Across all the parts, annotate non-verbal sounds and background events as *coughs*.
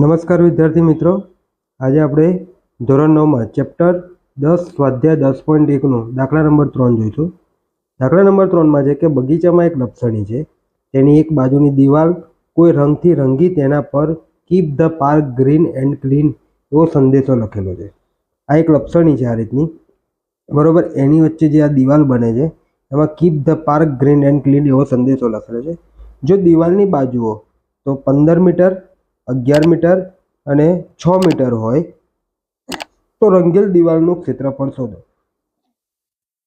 નમસ્કાર વિદ્યાર્થી મિત્રો. આજે આપણે ધોરણ નવમાં ચેપ્ટર દસ, સ્વાધ્યાય દસ પોઈન્ટ એકનું દાખલા નંબર ત્રણ જોઈશું. દાખલા નંબર ત્રણમાં છે કે બગીચામાં એક લપસણી છે. તેની એક બાજુની દિવાલ કોઈ રંગથી રંગી તેના પર keep the park green and clean એવો સંદેશો લખેલો છે. આ એક લપસણી છે આ રીતની. બરાબર, એની વચ્ચે જે આ દિવાલ બને છે, એમાં keep the park green and clean એવો સંદેશો લખેલો છે. જો દિવાલની બાજુઓ તો પંદર મીટર અગિયાર મીટર અને છ મીટર હોય તો રંગેલ દિવાલનું ક્ષેત્રફળ શોધો.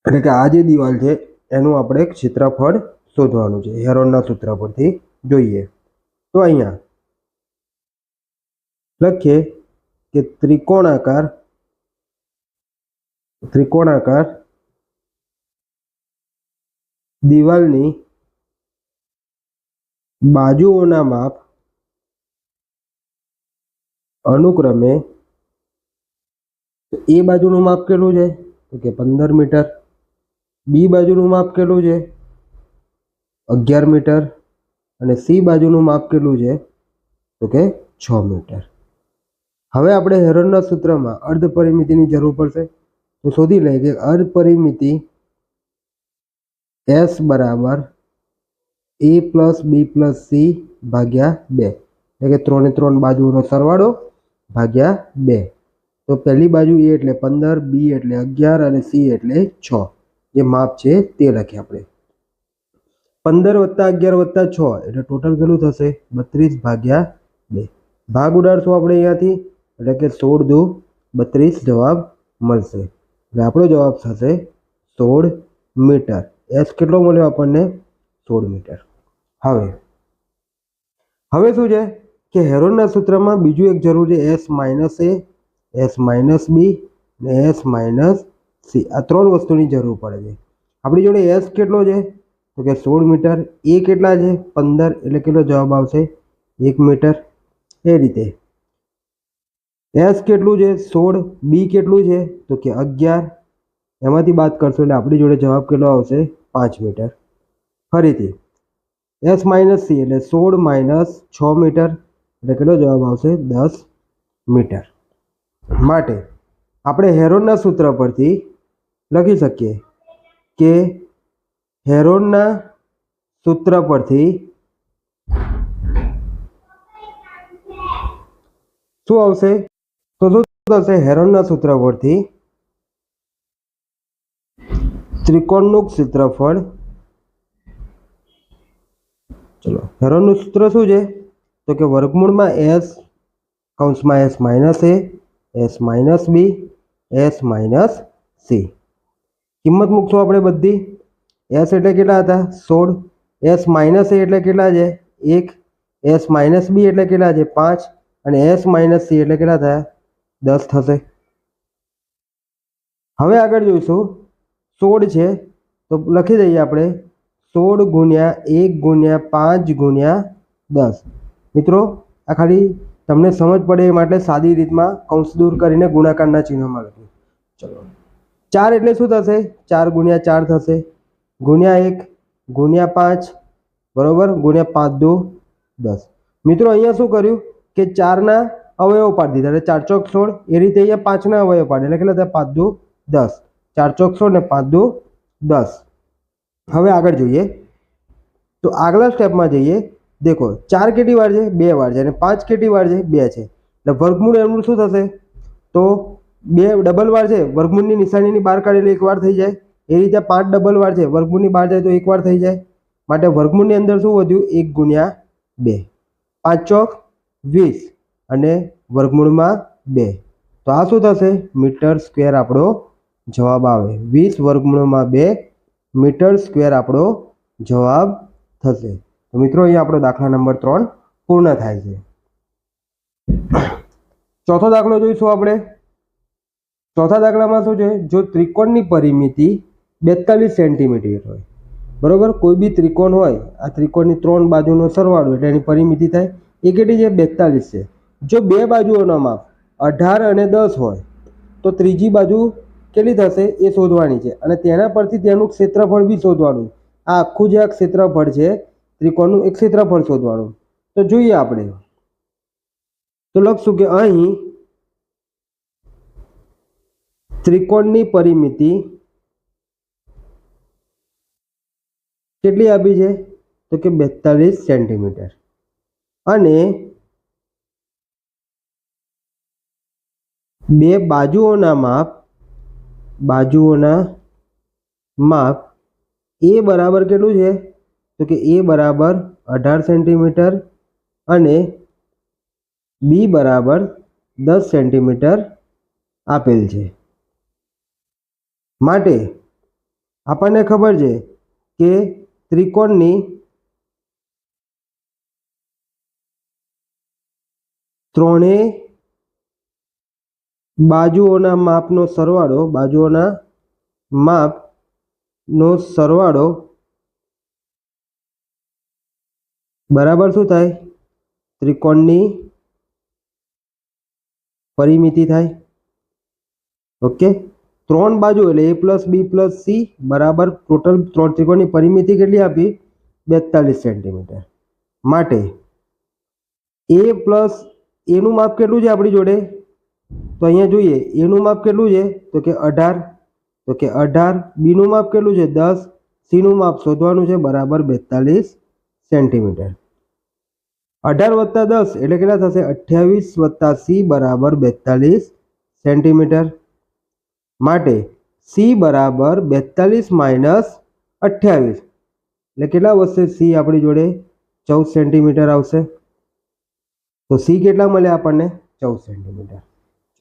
એટલે કે આ જે દિવાલ છે, એનું આપણે ક્ષેત્રફળ શોધવાનું છે, હેરોનના સૂત્ર પરથી જોઈએ. તો અહીંયા લખીએ કે ત્રિકોણાકાર ત્રિકોણાકાર દિવાલની બાજુઓના માપ અનુક્રમે તો એ બાજુનું માપ કેટલું છે? તો કે પંદર મીટર. બી બાજુનું માપ કેટલું છે? અગિયાર મીટર. અને સી બાજુનું માપ કેટલું છે? તો કે છ મીટર. હવે આપણે હેરોનના સૂત્રમાં અર્ધ પરિમિતિની જરૂર પડશે. તો શોધી લઈએ કે અર્ધ પરિમિતિ એસ બરાબર A plus B plus C ભાગ્યા બે. એટલે કે ત્રણે ત્રણ બાજુનો સરવાળો ભાગ્યા બે. તો પહેલી બાજુ એ એટલે પંદર, બી એટલે અગિયાર અને સી એટલે છ. જે માપ છે તે લખીએ આપણે. પંદર વત્તા અગિયાર વત્તા છ એટલે ટોટલ કેટલું થશે? બત્રીસ ભાગ્યા બે. ભાગ ઉડાડશું આપણે અહીંયાથી, એટલે કે સોળ દુ બત્રીસ જવાબ મળશે. એટલે આપણો જવાબ થશે સોળ મીટર. એસ કેટલો મળ્યો આપણને? સોળ મીટર. હવે. હવે શું છે? કે હેરોનના સૂત્રમાં બીજું એક જરૂર S minus A, S minus B ને એસ માઇનસ સી. આ ત્રણ વસ્તુની જરૂર પડે છે. આપણી જોડે એસ કેટલો છે? તો કે સોળ મીટર. એ કેટલા છે? પંદર. એટલે કેટલો જવાબ આવશે? એક મીટર. એ રીતે. એસ કેટલું છે? સોળ. બી કેટલું છે? તો કે અગિયાર. એમાંથી બાદ કરશો એટલે આપણી જોડે જવાબ કેટલો આવશે? પાંચ મીટર. ફરીથી. એસ માઇનસ સી એટલે સોળ માઇનસ છ મીટર. એટલે કેટલો જવાબ આવશે? દસ મીટર. માટે આપણે હેરોનના સૂત્ર પરથી લખી શકીએ કે હેરોનના સૂત્ર પરથી શું આવશે? તો શું થશે હેરોનના સૂત્ર પરથી ત્રિકોણનું ક્ષેત્રફળ. ચલો. હેરોનનું સૂત્ર શું છે? તો કે વર્ગમૂળમાં એસ, કૌંસમાં S minus A, S minus B, S minus C. કિંમત મૂકશું આપણે બધી. એસ એટલે કેટલા હતા? સોળ. એસ માઇનસ એ એટલે કેટલા છે? એક. એસ માઇનસ બી એટલે કેટલા છે? પાંચ. અને એસ માઇનસ સી એટલે કેટલા થયા? દસ થશે. હવે આગળ જોઈશું. સોળ છે. તો લખી દઈએ આપણે. સોળ ગુણ્યા એક ગુણ્યા પાંચ ગુણ્યા દસ. મિત્રો, આ ખાલી તમને સમજ પડે એ માટે સાદી રીતમાં કૌંસ દૂર કરીને ગુણાકારના ચિહ્નમાં લખ્યું ચલો. ચાર એટલે શું થશે? ચાર ગુણ્યા ચાર થશે. ગુણ્યા એક, ગુણ્યા પાંચ, બરોબર? ગુણ્યા પાંચ દો દસ. મિત્રો, અહીંયા શું કર્યું? કે ચારના અવયવ પાડી દીધા. એટલે ચાર ચોક સોળ, એ રીતે અહીંયા પાંચના અવયવ પાડે એટલે કેટલા પાંચ દો દસ. ચાર ચોક સોળ ને પાંચ દો દસ. હવે આગળ જોઈએ. તો આગલા સ્ટેપમાં જઈએ. દેખો, ચાર કેટી વાર છે? બે વાર છે. અને પાંચ કેટી વાર છે? બે છે. એટલે વર્ગમૂળ એમનું શું થશે? તો બે ડબલ વાર છે, વર્ગમૂળની નિશાનીની બહાર કાઢેલી એક વાર થઈ જાય. એ રીતે પાંચ ડબલ વાર છે, વર્ગમૂળની બહાર જાય તો એક વાર થઈ જાય. માટે વર્ગમૂળની અંદર શું વધ્યું? એક ગુણ્યા બે. પાંચ ચોક વીસ. અને વર્ગમૂળમાં બે. તો આ શું થશે? મીટર સ્ક્વેર આપણો જવાબ આવે. વીસ વર્ગમૂળમાં બે, મીટર સ્ક્વેર આપણો જવાબ થશે. તો મિત્રો, અહીંયા આપણો દાખલા નંબર ત્રણ પૂર્ણ થાય છે. ચોથો દાખલો જોઈશું આપણે. ચોથા દાખલામાં શું છે? જો ત્રિકોણની પરિમિતિ બેતાલીસ સેન્ટીમીટર હોય, બરોબર? કોઈ બી ત્રિકોણ હોય, આ ત્રિકોણની ત્રણ બાજુનો સરવાળો એટલે એની પરિમિતિ થાય. એ કેટલી છે? બેતાલીસ છે. જો બે બાજુઓનો માપ અઢાર અને દસ હોય, તો ત્રીજી બાજુ કેટલી થશે? એ શોધવાની છે. અને તેના પરથી તેનું ક્ષેત્રફળ બી શોધવાનું આ આખું જે આ ક્ષેત્રફળ છે ત્રિકોણનું એક ક્ષેત્રફળ શોધવાનું. તો જોઈએ આપણે. તો લખશું કે અહીં ત્રિકોણની પરિમિતિ કેટલી આપી છે? તો કે બેતાલીસ સેન્ટીમીટર. અને બે બાજુઓના માપ બાજુઓના માપ એ બરાબર કેટલું છે? તો કે એ બરાબર અઢાર સેન્ટીમીટર અને બી બરાબર દસ સેન્ટીમીટર આપેલ છે. માટે આપણને ખબર છે કે ત્રિકોણની ત્રણેય બાજુઓના માપનો સરવાળો, બાજુઓના માપનો સરવાળો બરાબર શું થાય? ત્રિકોણની પરિમિતિ થાય. ઓકે? ત્રણ બાજુ એટલે A plus B plus C બરાબર. ટોટલ ત્રણ ત્રિકોણની પરિમિતિ કેટલી આપી? બેતાલીસ સેન્ટીમીટર. માટે એ પ્લસ એનું માપ કેટલું છે આપણી જોડે? તો અહીંયા જોઈએ એનું માપ કેટલું છે? તો કે અઢાર. તો કે અઢાર બીનું માપ કેટલું છે? દસ. સીનું માપ શોધવાનું છે બરાબર બેતાલીસ. સેન્ટીમીટર. અઢાર વત્તા દસ એટલે કેટલા થશે? અઠ્યાવીસ વત્તા સી બરાબર બેતાલીસ સેન્ટીમીટર. માટે સી બરાબર બેતાલીસ માઇનસ અઠ્યાવીસ. એટલે કેટલા વધશે? સી આપણી જોડે ચૌદ સેન્ટીમીટર આવશે. તો સી કેટલા મળે આપણને? ચૌદ સેન્ટીમીટર.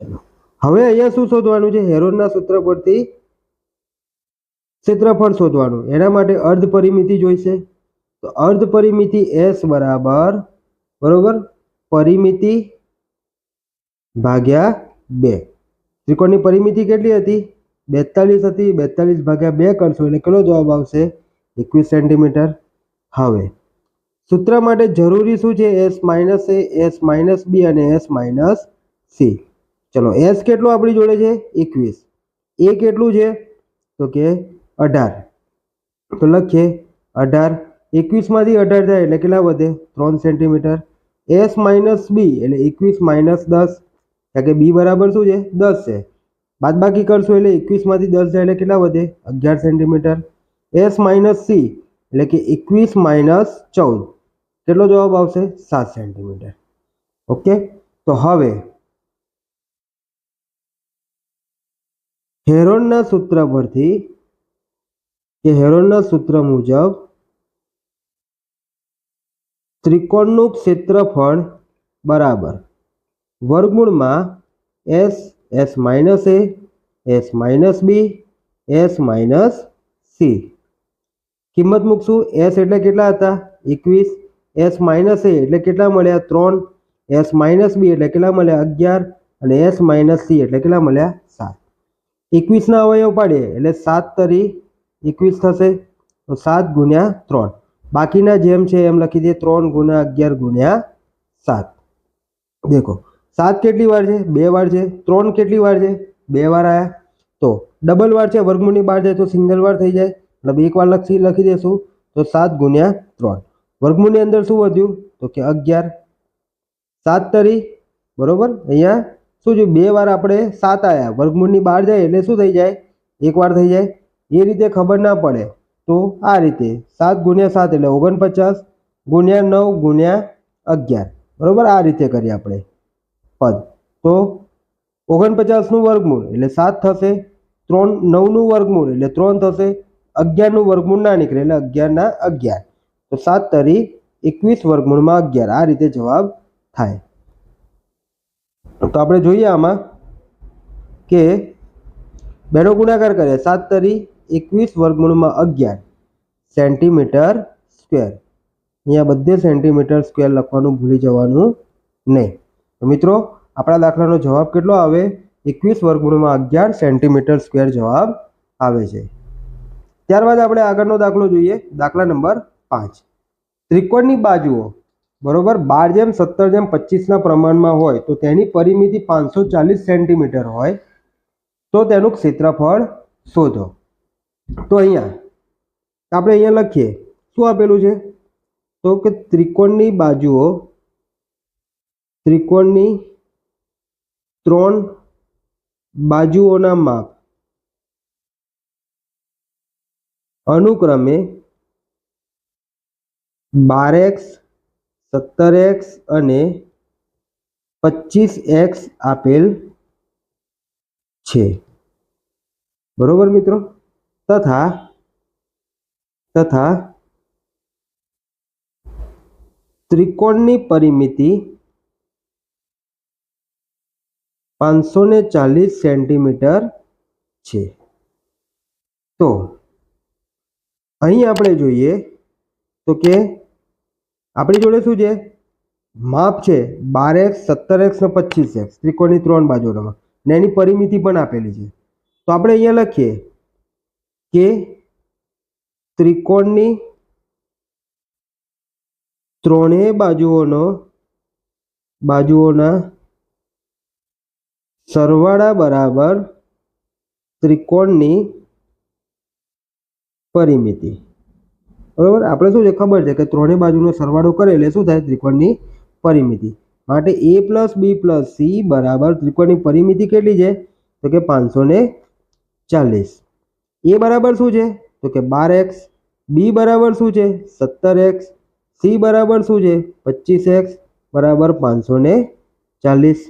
ચલો. હવે અહીંયા શું શોધવાનું છે? હેરોનના સૂત્ર પરથી ક્ષેત્રફળ શોધવાનું. એના માટે અર્ધ પરિમિતિ જોઈશે. તો અર્ધ પરિમિતિ એસ બરાબર, બરોબર? પરિમિતિ ભાગ્યા બે. ત્રિકોણની પરિમિતિ કેટલી હતી? બેતાલીસ હતી. બેતાલીસ ભાગ્યા બે કરશો એટલે કેટલો જવાબ આવશે? એકવીસ સેન્ટીમીટર. હવે, સૂત્ર માટે જરૂરી શું છે? S minus A, S minus B અને એસ માઇનસ સી. ચલો, એસ કેટલું આપણી જોડે છે? એકવીસ. એ કેટલું છે? તો કે અઢાર. તો લખીએ, અઢાર એકવીસમાંથી અઢાર થાય એટલે કેટલા વધે? ત્રણ સેન્ટીમીટર એસ માઇનસ બી એટલે એકવીસ માઇનસ દસ. કારણ કે બી બરાબર શું છે? દસ છે. બાદ બાકી કરશું એટલે એકવીસમાંથી દસ જાય એટલે કેટલા વધે? અગિયાર સેન્ટીમીટર એસ માઇનસ સી એટલે કે એકવીસ માઇનસ ચૌદ. કેટલો જવાબ આવશે? સાત સેન્ટીમીટર ઓકે? તો હવે હેરોનના સૂત્ર પરથી કે હેરોનના સૂત્ર મુજબ ત્રિકોણનું ક્ષેત્રફળ બરાબર. વર્ગમૂળમાં S S minus A, S minus B, S minus C. કિંમત મૂકશું એસ એટલે કેટલા હતા? એકવીસ. એસ માઇનસ એ એટલે કેટલા મળ્યા? ત્રણ. એસ માઇનસ બી એટલે કેટલા મળ્યા? અગિયાર. અને એસ માઇનસ સી એટલે કેટલા મળ્યા? સાત. એકવીસના અવયવ પાડીએ એટલે સાત તરી એકવીસ થશે. તો સાત ગુણ્યા ત્રણ. બાકીના જેમ છે એમ લખી દઈએ ત્રણ ગુણ્યા અગિયાર ગુણ્યા સાત. દેખો, સાત કેટલી વાર છે? બે વાર છે. ત્રણ કેટલી વાર છે? બે વાર આવ્યા તો ડબલ વાર છે, વર્ગમૂળની બહાર જાય તો સિંગલ વાર થઈ જાય. મતલબ એક વાર લખી લખી દેશું તો સાત ગુણ્યા ત્રણ. વર્ગમૂળની અંદર શું વધ્યું? તો કે અગિયાર. સાત તરી, બરોબર? અહીંયા શું છે બે વાર આપણે સાત આવ્યા વર્ગમૂળની બહાર જાય એટલે શું થઈ જાય? એક વાર થઈ જાય. એ રીતે ખબર ના પડે. તો આ રીતે સાત ગુણ્યા સાત એટલે ઓગણપચાસ ગુણ્યા નવ ગુણ્યા અગિયાર. બરાબર? આ રીતે કરીએ આપણે પદ. તો ઓગણપચાસનું વર્ગમૂળ એટલે સાત થશે, ત્રણ નવનું વર્ગમૂળ એટલે ત્રણ થશે અગિયારનું વર્ગમૂળ ના નીકળે એટલે અગિયારના અગિયાર. તો સાત તરી એકવીસ વર્ગમૂળમાં અગિયાર. આ રીતે જવાબ થાય. તો આપણે જોઈએ આમાં કે બેનો ગુણાકાર કરીએ સાત તરી એકવીસ વર્ગમૂળમાં અગિયાર સેન્ટીમીટર સ્ક્વેર. અહીંયા બધે સેન્ટીમીટર સ્ક્વેર લખવાનું ભૂલી જવાનું નહીં. મિત્રો, આપણા દાખલાનો જવાબ કેટલો આવે? એકવીસ વર્ગમૂળમાં અગિયાર સેન્ટીમીટર સ્ક્વેર જવાબ આવે છે. ત્યારબાદ આપણે આગળનો દાખલો જોઈએ. દાખલા નંબર પાંચ. ત્રિકોણની બાજુઓ, બરોબર? બાર જેમ, સત્તર જેમ, પચીસના પ્રમાણમાં હોય તો તેની પરિમિતિ પાંચસો ચાલીસ સેન્ટીમીટર હોય. તો તેનું ક્ષેત્રફળ શોધો. તો અહીંયા આપણે અહીંયા લખીએ. શું આપેલું છે? તો કે ત્રિકોણની બાજુઓ, ત્રિકોણની ત્રણ બાજુઓના માપ અનુક્રમે બાર એક્સ, સત્તર એક્સ અને પચીસ એક્સ આપેલ છે. બરોબર મિત્રો? તથા તથા ત્રિકોણની પરિમિતિ પાંચસો ને ચાલીસ સેન્ટીમીટર છે. તો, અહીં આપણે જોઈએ તો કે આપણી જોડે શું છે? માપ છે બાર એક્સ, સત્તર એક્સ ને પચીસ એક્સ, ત્રિકોણની ત્રણ બાજુઓમાં ને એની પરિમિતિ પણ આપેલી છે. તો આપણે અહીંયા લખીએ. કે ત્રિકોણની ત્રણેય બાજુઓનો બાજુઓના સરવાળા બરાબર ત્રિકોણની પરિમિતિ. બરાબર? આપણે શું છે? ખબર છે કે ત્રણેય બાજુનો સરવાળો કરે એટલે શું થાય? ત્રિકોણની પરિમિતિ. માટે A plus B plus C બરાબર ત્રિકોણની પરિમિતિ કેટલી છે? તો કે પાંચસો ચાલીસ. એ બરાબર શું છે? તો કે બાર એક્સ, બી બરાબર શું છે? સત્તર એક્સ, સી બરાબર શું છે? પચીસ એક્સ બરાબર પાંચસો ને ચાલીસ.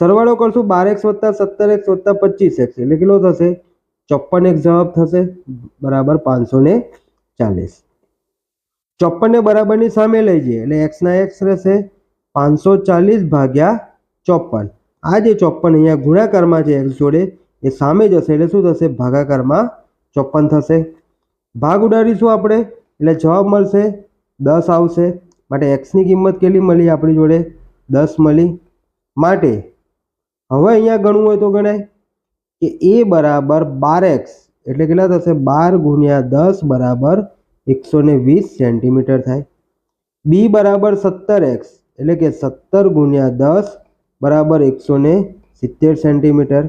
સરવાળો કરશું બાર એક્સ વત્તા સત્તર એક્સ વત્તા પચીસ એક્સ, એટલે કેટલો થશે? ચોપન એક્સ જવાબ થશે, બરાબર પાંચસો ને ચાલીસ. ચોપ્પનને બરાબરની સામે લઈ જઈએ, એટલે એક્સના એક્સ રહેશે પાંચસો ચાલીસ ભાગ્યા ચોપન આ જે ચોપન અહીંયા ગુણાકારમાં છે એક્સ જોડે એ સામે જશે, એટલે શું થશે? ભાગાકારમાં ચોપન થશે. ભાગ ઉડાડીશું આપણે, એટલે જવાબ મળશે દસ આવશે. માટે એક્સની કિંમત કેટલી મળી આપણી જોડે? દસ મળી. માટે હવે અહીંયા ગણવું હોય તો ગણાય કે એ બરાબર બાર એક્સ એટલે કેટલા થશે? બાર ગુણ્યા દસ બરાબર એકસો ને વીસ સેન્ટીમીટર થાય. બી બરાબર સત્તર એક્સ એટલે કે સત્તર ગુણ્યા દસ બરાબર એકસો ને સિત્તેર સેન્ટીમીટર.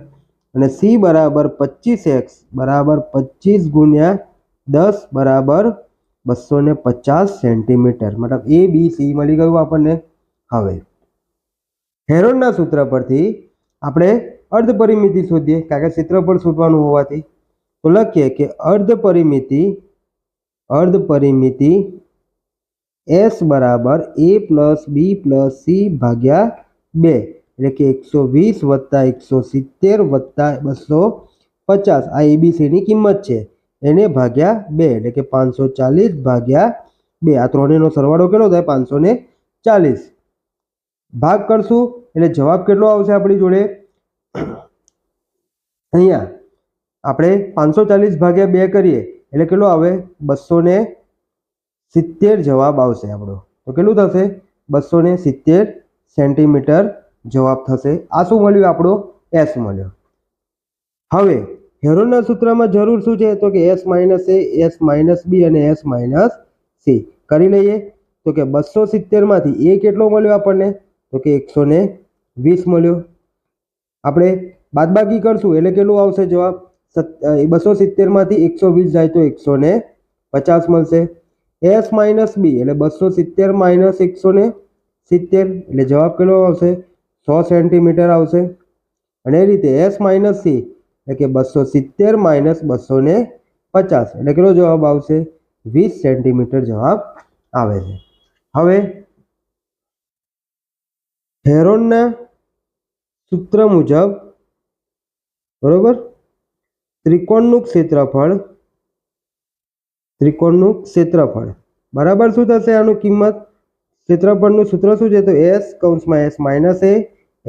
અને સી બરાબર પચીસ એક્સ બરાબર પચીસ ગુણ્યા દસ બરાબર બસો ને પચાસ સેન્ટીમીટર. મતલબ એ બી સી મળી ગયું આપણને. હવે હેરોનના સૂત્ર પરથી આપણે અર્ધ પરિમિતિ શોધીએ, કારણ કે ક્ષેત્રફળ શોધવાનું હોવાથી. તો લખીએ કે અર્ધ પરિમિતિ અર્ધ પરિમિતિ એસ બરાબર A plus B plus C ભાગ્યા બે. એટલે કે એકસો વીસ વત્તા એકસો સિત્તેર વત્તા બસો પચાસ. આ એબીસીની કિંમત છે. એને ભાગ્યા બે, એટલે કે પાંચસો ચાલીસ ભાગ્યા બે. આ ત્રણેયનો સરવાળો કેટલો થાય? પાંચસો ને ચાલીસ. ભાગ કરશું, એટલે જવાબ કેટલો આવશે આપણી જોડે? અહીંયા આપણે પાંચસો ચાલીસ ભાગ્યા બે કરીએ, એટલે કેટલો આવે? બસો ને સિત્તેર જવાબ આવશે આપણો. તો કેટલું થશે? બસો સિત્તેર સેન્ટીમીટર જવાબ થશે. આ શું મળ્યું? આપણો એસ મળ્યો. હવે, હેરોનના સૂત્રમાં જરૂર શું છે? તો કે S minus A S minus B અને એસ માઇનસ સી કરી લઈએ. તો કે બસો સિત્તેરમાંથી એ કેટલો મળ્યો આપણને? તો કે એકસો ને વીસ મળ્યો. આપણે બાદબાકી કરશું. એટલે કેટલું આવશે જવાબ? બસો સિત્તેરમાંથી એકસો વીસ જાય તો એકસો ને પચાસ મળશે. એસ માઇનસ બી એટલે બસો સિત્તેર માઇનસ એકસો ને સિત્તેર. એટલે જવાબ કેટલો આવશે? સો સેન્ટીમીટર આવશે. અને એ રીતે એસ માઇનસ સી, એટલે કે બસો સિત્તેર માઇનસ બસો ને પચાસ, એટલે કેટલો જવાબ આવશે? વીસ સેન્ટીમીટર જવાબ આવે છે. હવે હેરોનના સૂત્ર મુજબ, બરોબર? ત્રિકોણનું ક્ષેત્રફળ ત્રિકોણનું ક્ષેત્રફળ. બરાબર શું થશે આનું કિંમત? ક્ષેત્રફળનું સૂત્ર શું છે? તો એસ કૌંસમાં S minus A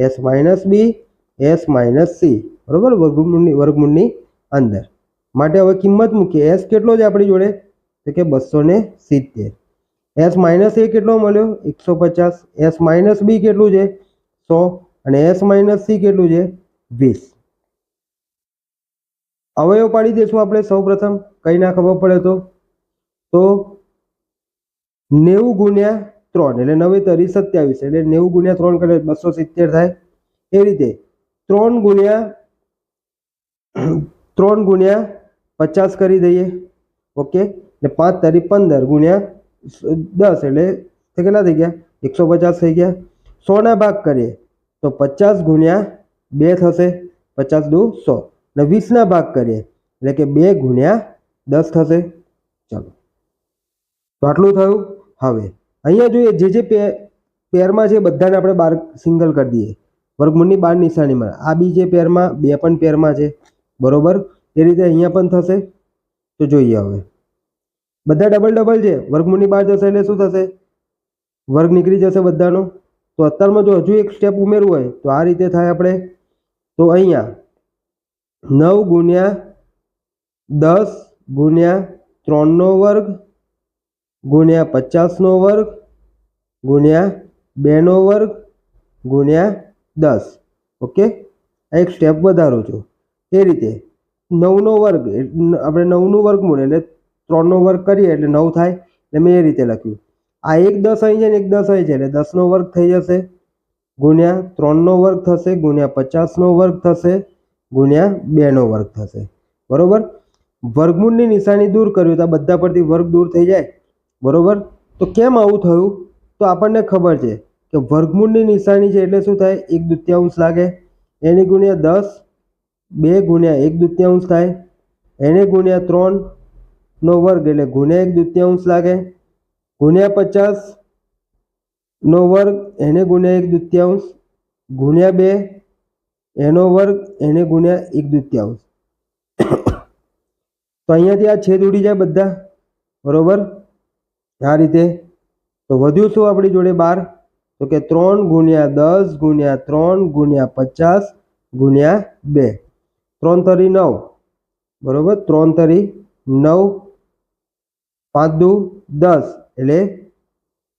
S minus B, S minus C. બરાબર? વર્ગમૂળની વર્ગમૂળની અંદર. માટે હવે કિંમત મૂકીએ. એસ કેટલો છે આપણી જોડે? તો કે બસો ને સિત્તેર. એસ માઇનસ એ કેટલો મળ્યો? એકસો પચાસ. એસ માઇનસ બી કેટલું છે? સો. અને એસ માઇનસ સી કેટલું છે? વીસ. અવયવ પાડી દઈશું આપણે સૌ પ્રથમ. કઈ ના ખબર પડે તો. તો નેવું ગુણ્યા ત્રણ એટલે નવે તરી સત્યાવીસ એટલે નેવું ગુણ્યા ત્રણ કરે બસો સિત્તેર થાય. એ રીતે ત્રણ ગુણ્યા *clears throat* ત્રણ ગુણ્યા પચાસ કરી દઈએ. ઓકે? ને પાંચ તારીખ પંદર ગુણ્યા દસ એટલે તે કેટલા થઈ ગયા? એકસો પચાસ થઈ ગયા. સોના ભાગ કરીએ તો પચાસ ગુણ્યા બે થશે. પચાસ દુ સો. અને વીસના ભાગ કરીએ એટલે કે બે ગુણ્યા દસ થશે. ચાલો. તો આટલું થયું. હવે અહીંયા જોઈએ જે જે પેરમાં છે બધાને આપણે બાર સિંગલ કરી દઈએ. વર્ગમૂળની બાર નિશાનીમાં આ બી જે પેરમાં, બે પણ પેરમાં છે. બરોબર? એ રીતે અહીંયા પણ થશે. તો જોઈએ હવે. બધા ડબલ ડબલ છે. વર્ગમૂળની બાર જશે એટલે શું થશે? વર્ગ નીકળી જશે બધાનો. તો અત્યારમાં જો હજુ એક સ્ટેપ ઉમેરવું હોય, તો આ રીતે થાય આપણે. તો અહીંયા નવ ગુણ્યા દસ ગુણ્યા ત્રણનો વર્ગ ગુણ્યા પચાસનો વર્ગ ગુણ્યા બેનો વર્ગ ગુણ્યા દસ. ઓકે? આ એક સ્ટેપ વધારું છું. એ રીતે નવનો વર્ગ આપણે નવનું વર્ગમૂળ એટલે ત્રણનો વર્ગ કરીએ એટલે નવ થાય. એટલે મેં એ રીતે લખ્યું. આ એક દસ અહીં છે ને એક દસ અહીં છે એટલે દસનો વર્ગ થઈ જશે. ગુણ્યા ત્રણનો વર્ગ થશે, ગુણ્યા પચાસનો વર્ગ થશે, ગુણ્યા બેનો વર્ગ થશે. બરોબર? વર્ગમૂળની નિશાની દૂર કર્યું તો આ બધા પરથી વર્ગ દૂર થઈ જાય. બરોબર? તો કેમ આવું થયું? તો આપણને ખબર છે કે વર્ગમૂળની નિશાની છે એટલે શું થાય? એક દૃત્યાંશ લાગે. એની ગુણ્યા દસ, બે ગુણ્યા એક દૃત્યાંશ થાય. એને ગુણ્યા ત્રણ નો વર્ગ એટલે ગુણ્યા એક દૃત્યાંશ લાગે. ગુણ્યા પચાસ નો વર્ગ, એને ગુણ્યા એક દૃત્યાંશ. ગુણ્યા બે, એનો વર્ગ, એને ગુણ્યા એક દૃત્યાંશ. *coughs* તો અહીંયાથી આ છેદ ઉડી જાય બધા. બરોબર? આ રીતે? તો વધ્યું શું આપણી જોડે બાર? તો કે ત્રણ ગુણ્યા દસ ગુણ્યા ત્રણ ગુણ્યા પચાસ ગુણ્યા બે. ત્રણ તરી નવ. બરોબર? ત્રણ તરી નવ. પાંચ દુ દસ. એટલે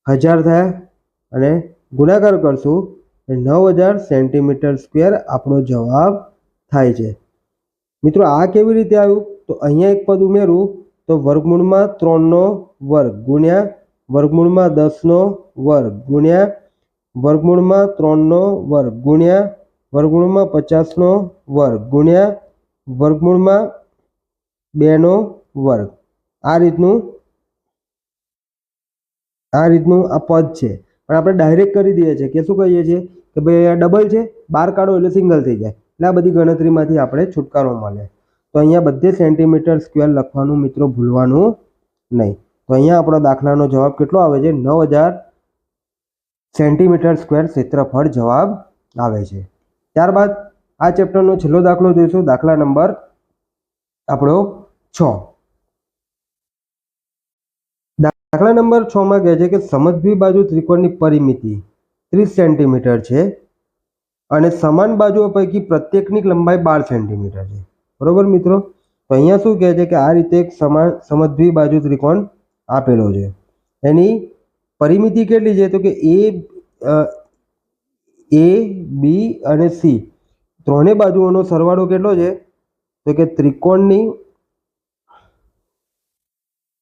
હજાર થયા. અને ગુણાકાર કરશું નવ હજાર સેન્ટીમીટર સ્ક્વેર આપણો જવાબ થાય છે. મિત્રો, આ કેવી રીતે આવ્યું? તો અહીંયા એક પદ ઉમેરું. તો વર્ગમૂળમાં ત્રણનો વર્ગ ગુણ્યા વર્ગમૂળમાં દસનો વર્ગ ગુણ્યા વર્ગમૂળમાં ત્રણનો વર્ગ ગુણ્યા વર્ગમૂળમાં પચાસનો વર્ગ ગુણ્યા વર્ગમૂળમાં બેનો વર્ગ. આ રીતનું આ રીતનું આ પદ છે. પણ આપણે ડાયરેક્ટ કરી દઈએ છીએ કે શું કહીએ છીએ? કે ભાઈ ડબલ છે, બાર કાઢો એટલે સિંગલ થઈ જાય. એટલે આ બધી ગણતરીમાંથી આપણે છુટકારો મળે. તો અહીંયા બધે સેન્ટીમીટર સ્ક્વેર લખવાનું મિત્રો ભૂલવાનું નહીં. તો અહીંયા આપણો દાખલાનો જવાબ કેટલો આવે છે? નવ હજાર સેન્ટીમીટર સ્ક્વેર ક્ષેત્રફળ જવાબ આવે છે. ત્યારબાદ આ ચેપ્ટરનો છેલ્લો દાખલો જોઈશું. દાખલા નંબર આપણો છ. દાખલા નંબર છ માં કહે છે કે સમજવી બાજુ ત્રિકોણની પરિમિતિ ત્રીસ સેન્ટીમીટર છે અને સમાન બાજુઓ પૈકી પ્રત્યેકની લંબાઈ બાર સેન્ટીમીટર છે. બરોબર મિત્રો? તો અહીંયા શું કહે છે કે આ રીતે એક સમાન સમજવી બાજુ ત્રિકોણ આપેલો છે. એની પરિમિતિ કેટલી છે? તો કે એ એ, બી અને સી. ત્રણેય બાજુઓનો સરવાળો કેટલો છે? તો કે ત્રિકોણની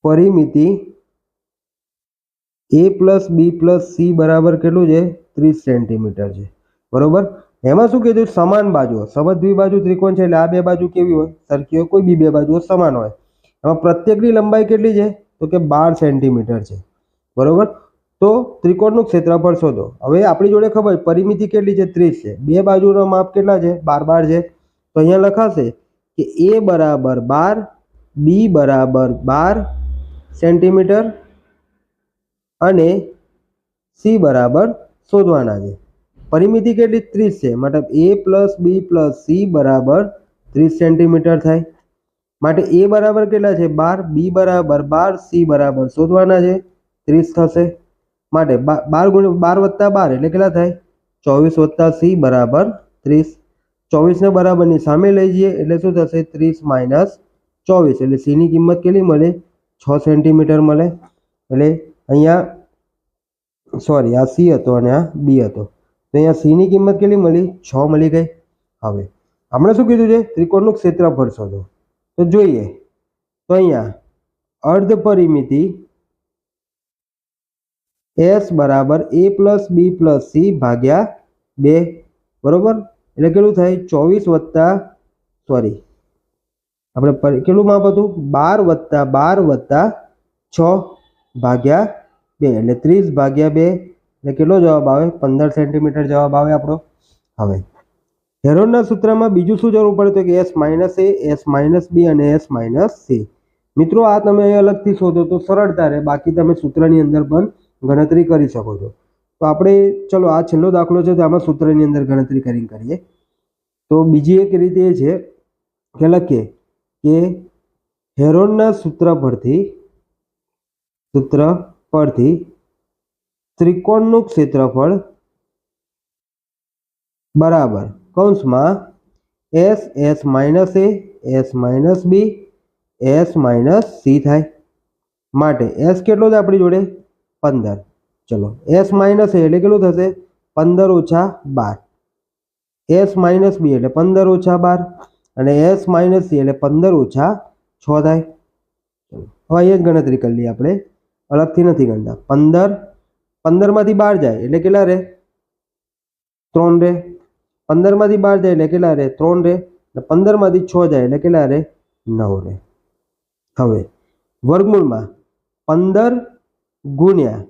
પરિમિતિ A plus B plus C બરાબર કેટલું છે? ત્રીસ સેન્ટીમીટર છે. બરોબર? એમાં શું કીધું? સમાન બાજુઓ સમદ્વી બાજુ ત્રિકોણ છે એટલે આ બે બાજુ કેવી હોય? સરખી હોય. કોઈ બી બે બાજુઓ સમાન હોય. એમાં પ્રત્યેકની લંબાઈ કેટલી છે? તો કે બાર સેન્ટીમીટર છે. બરોબર? તો ત્રિકોણનું ક્ષેત્રફળ શોધો. હવે આપણી જોડે ખબર પરિમિતિ કેટલી છે? ત્રીસ છે. બે બાજુનો માપ કેટલા છે? બાર બાર છે. તો અહીંયા લખાશે કે એ બરાબર બાર, બી બરાબર બાર સેન્ટીમીટર અને સી બરાબર શોધવાના છે. પરિમિતિ કેટલી? ત્રીસ છે. મતલબ A plus B plus C બરાબર ત્રીસ સેન્ટીમીટર થાય. માટે એ બરાબર કેટલા છે? બાર. બી બરાબર બાર. સી બરાબર શોધવાના છે. ત્રીસ થશે. માટે બાર ગુણ્યા, બાર વત્તા બાર એટલે કેટલા થાય? ચોવીસ વત્તા સી બરાબર ત્રીસ. ચોવીસને બરાબરની સામે લઈ જઈએ એટલે શું થશે? ત્રીસ માઇનસ ચોવીસ. એટલે સીની કિંમત કેટલી મળે? છ સેન્ટીમીટર મળે. એટલે અહીંયા સોરી આ સી હતો અને આ બી હતો. તો અહીંયા સીની કિંમત કેટલી મળી? છ મળી ગઈ. હવે આપણે શું કીધું છે? ત્રિકોણનું ક્ષેત્રફળ શોધો. તો જોઈએ. તો અહીંયા, અર્ધ પરિમિતિ એસ બરાબર A plus B plus C ભાગ્યા બે. બરોબર? એટલે કેટલું થાય? ચોવીસ વત્તા સોરી આપણે કેટલું માપ હતું? બાર વત્તા બાર વત્તા છ ભાગ્યા બે. એટલે ત્રીસ ભાગ્યા બે. એટલે કેટલો જવાબ આવે? પંદર સેન્ટીમીટર જવાબ આવે આપણો? હવે હેરોનના સૂત્રમાં બીજું શું જરૂર પડે તો કે S minus A, S minus B અને એસ માઇનસ સી. મિત્રો, આ તમે અલગથી શોધો તો સરળતા રહે બાકી તમે સૂત્રની અંદર પણ ગણતરી કરી શકો છો. તો આપણે, ચલો, આ છેલ્લો દાખલો છે તો આમાં સૂત્રની અંદર ગણતરી કરીને કરીએ. તો બીજી એક રીતે એ છે કે લખીએ કે હેરોનના સૂત્ર પરથી સૂત્ર પરથી ત્રિકોણનું ક્ષેત્રફળ બરાબર કૌંસમાં S S minus A, S minus B, S minus C થાય. માટે એસ કેટલો છે આપણી જોડે? પંદર. ચલો, એસ માઇનસ એ એટલે કેટલું થશે? પંદર ઓછા બાર. એસ માઇનસ બી એટલે પંદર ઓછા બાર અને એસ માઇનસ સી એટલે પંદર ઓછા છ થાય. હવે અહીંયા જ ગણતરી કરી લઈએ આપણે. અલગથી નથી ગણતા. પંદર પંદરમાંથી બાર જાય એટલે કેટલા રહે? ત્રણ રહે. પંદરમાંથી બાર જાય એટલે કેટલા રહે? ત્રણ રે અને પંદરમાંથી છ જાય એટલે કેટલા રહે? નવ રહે. હવે, વર્ગમૂળમાં પંદર ગુણ્યા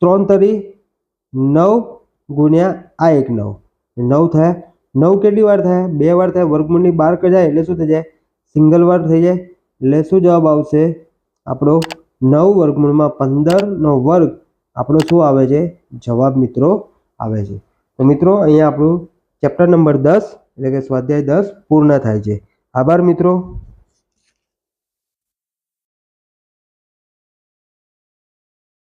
ત્રણ તરી નવ ગુણ્યા આ એક નવ. નવ થયા. નવ કેટલી વાર થયા? બે વાર થયા. વર્ગમૂળની બાર કજાય એટલે શું થઈ જાય? સિંગલ વાર થઈ જાય. એટલે શું જવાબ આવશે? આપણો નવ વર્ગમૂળમાં પંદરનો વર્ગ આપણો શું આવે છે? જવાબ મિત્રો આવે છે. તો મિત્રો, અહીંયા આપણું ચેપ્ટર નંબર દસ, એટલે કે સ્વાધ્યાય દસ પૂર્ણ થાય છે. આભાર મિત્રો.